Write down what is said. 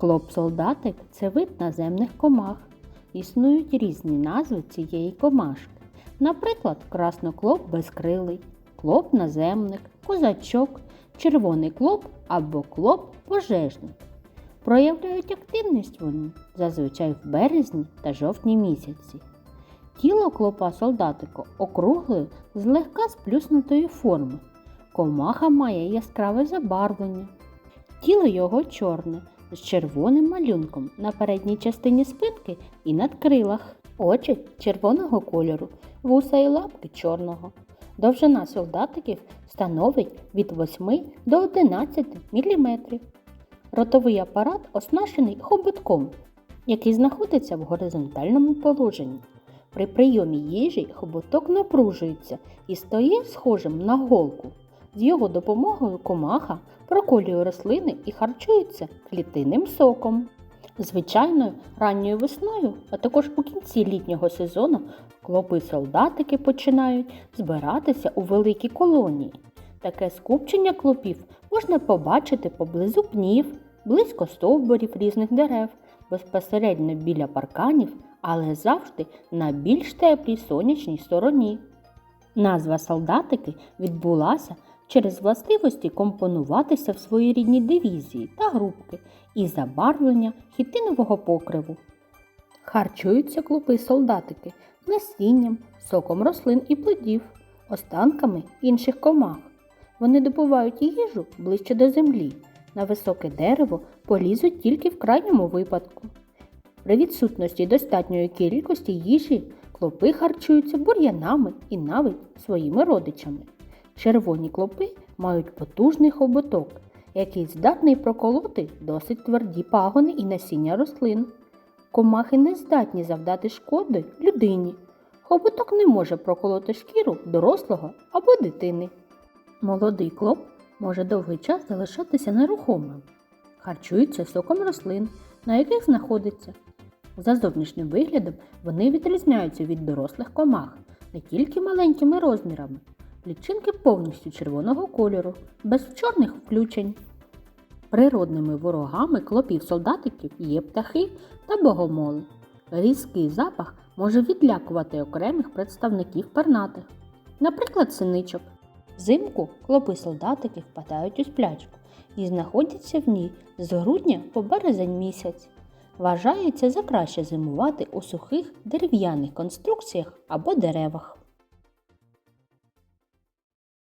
Клоп-солдатик це вид наземних комах. Існують різні назви цієї комашки. Наприклад, красноклоп безкрилий, клоп наземник, козачок, червоний клоп або клоп пожежник. Проявляють активність вони зазвичай в березні та жовтні місяці. Тіло клопа солдатику округлої, злегка сплюснутої форми. Комаха має яскраве забарвлення. Тіло його чорне, з червоним малюнком на передній частині спинки і надкрилах. Очі червоного кольору, вуса і лапки чорного. Довжина солдатиків становить від 8 до 11 мм. Ротовий апарат оснащений хоботком, який знаходиться в горизонтальному положенні. При прийомі їжі хоботок напружується і стає схожим на голку. З його допомогою комаха проколює рослини і харчується клітинним соком. Звичайно, ранньою весною, а також у кінці літнього сезону, клопи-солдатики починають збиратися у великі колонії. Таке скупчення клопів можна побачити поблизу пнів, близько стовбурів різних дерев, безпосередньо біля парканів, але завжди на більш теплій сонячній стороні. Назва солдатики відбулася через властивості компонуватися в своєрідній дивізії та групки і забарвлення хітинового покриву. Харчуються клопи солдатики насінням, соком рослин і плодів, останками інших комах. Вони добувають їжу ближче до землі. На високе дерево полізуть тільки в крайньому випадку. При відсутності достатньої кількості їжі клопи харчуються бур'янами і навіть своїми родичами. Червоні клопи мають потужний хоботок, який здатний проколоти досить тверді пагони і насіння рослин. Комахи не здатні завдати шкоди людині. Хоботок не може проколоти шкіру дорослого або дитини. Молодий клоп може довгий час залишатися нерухомим. Харчується соком рослин, на яких знаходиться. За зовнішнім виглядом вони відрізняються від дорослих комах не тільки маленькими розмірами. Лічинки повністю червоного кольору, без чорних включень. Природними ворогами клопів солдатиків є птахи та богомоли. Різкий запах може відлякувати окремих представників пернатих, наприклад, синичок. Взимку клопи солдатики впадають у сплячку і знаходяться в ній з грудня по березень місяць. Вважається за краще зимувати у сухих дерев'яних конструкціях або деревах.